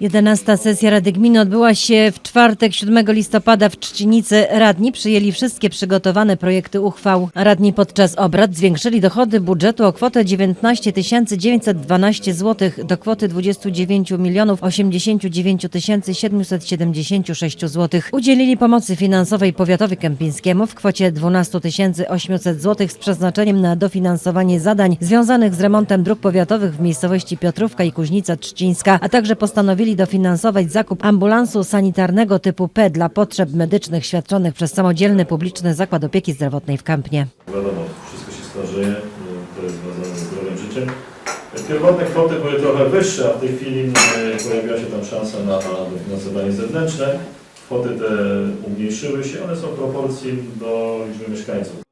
11 sesja Rady Gminy odbyła się w czwartek 7 listopada w Trzcinicy. Radni przyjęli wszystkie przygotowane projekty uchwał. Radni podczas obrad zwiększyli dochody budżetu o kwotę 19 912 zł do kwoty 29 milionów 89 776 zł. Udzielili pomocy finansowej powiatowi kępińskiemu w kwocie 12 800 zł z przeznaczeniem na dofinansowanie zadań związanych z remontem dróg powiatowych w miejscowości Piotrówka i Kuźnica Trzcińska, a także postanowili dofinansować zakup ambulansu sanitarnego typu P dla potrzeb medycznych świadczonych przez samodzielny publiczny zakład opieki zdrowotnej w Kampnie. Wiadomo, wszystko się starzeje, to jest związane ze zdrowiem życiem. Pierwotne kwoty były trochę wyższe, a w tej chwili y, pojawiła się tam szansa na dofinansowanie zewnętrzne. Kwoty te umniejszyły się, one są w proporcji do liczby mieszkańców.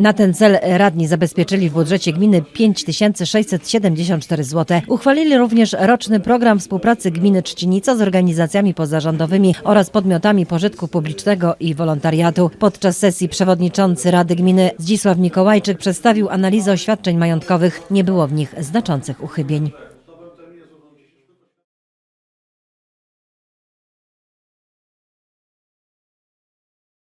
Na ten cel radni zabezpieczyli w budżecie gminy 5674 zł. Uchwalili również roczny program współpracy gminy Trzcinica z organizacjami pozarządowymi oraz podmiotami pożytku publicznego i wolontariatu. Podczas sesji przewodniczący Rady Gminy Zdzisław Mikołajczyk przedstawił analizę oświadczeń majątkowych. Nie było w nich znaczących uchybień.